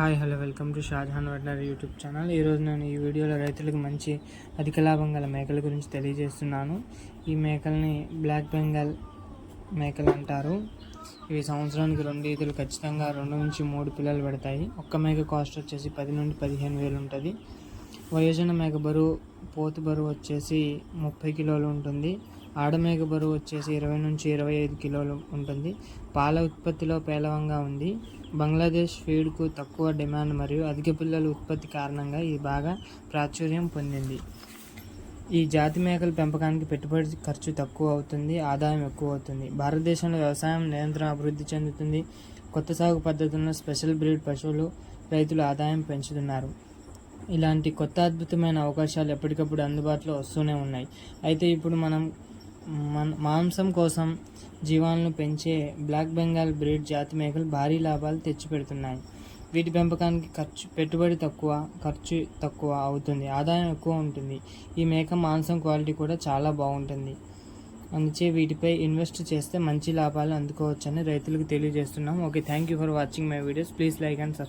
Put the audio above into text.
Hi hello welcome to Shahjahan veterinary YouTube channel. ఈరోజు నేను ఈ వీడియోలో రైతులకు మంచి అధిక లాభం గల మేకల గురించి తెలియజేస్తున్నాను. ఈ మేకల్ని బ్లాక్ బెంగాల్ మేకలు అంటారు. ఇవి సంవత్సరానికి రెండు ఈతలు ఖచ్చితంగా రెండు నుంచి మూడు పిల్లలు పెడతాయి. ఒక్క మేక కాస్ట్ వచ్చేసి పది నుండి పదిహేను వేలు ఉంటుంది. వయోజన మేక బరువు పోతు బరువు వచ్చేసి ముప్పై కిలోలు ఉంటుంది. ఆడమేక బరువు వచ్చేసి ఇరవై నుంచి ఇరవై ఐదు కిలోలు ఉంటుంది. పాల ఉత్పత్తిలో పేలవంగా ఉంది. బంగ్లాదేశ్ ఫీడ్కు తక్కువ డిమాండ్ మరియు అధిక పిల్లల ఉత్పత్తి కారణంగా ఇది బాగా ప్రాచుర్యం పొందింది. ఈ జాతి మేకల పెంపకానికి పెట్టుబడి ఖర్చు తక్కువ అవుతుంది ఆదాయం ఎక్కువ అవుతుంది. భారతదేశంలో వ్యవసాయం నిరంతరం అభివృద్ధి చెందుతుంది. కొత్త సాగు పద్ధతుల్లో స్పెషల్ బ్రీడ్ పశువులు రైతులు ఆదాయం పెంచుతున్నారు. ఇలాంటి కొత్త అద్భుతమైన అవకాశాలు ఎప్పటికప్పుడు అందుబాటులో వస్తూనే ఉన్నాయి. అయితే ఇప్పుడు మనం మాంసం కోసం జీవాలను పెంచే బ్లాక్ బెంగాల్ బ్రీడ్ జాతి మేకలు భారీ లాభాలు తెచ్చిపెడుతున్నాయి వీటి పెంపకానికి ఖర్చు పెట్టుబడి తక్కువ ఖర్చు తక్కువ అవుతుంది. ఆదాయం ఎక్కువ ఉంటుంది. ఈ మేక మాంసం క్వాలిటీ కూడా చాలా బాగుంటుంది. అందుచే వీటిపై ఇన్వెస్ట్ చేస్తే మంచి లాభాలు అందుకోవచ్చని రైతులకు తెలియజేస్తున్నాం. Okay thank you for watching my videos. Please like and subscribe.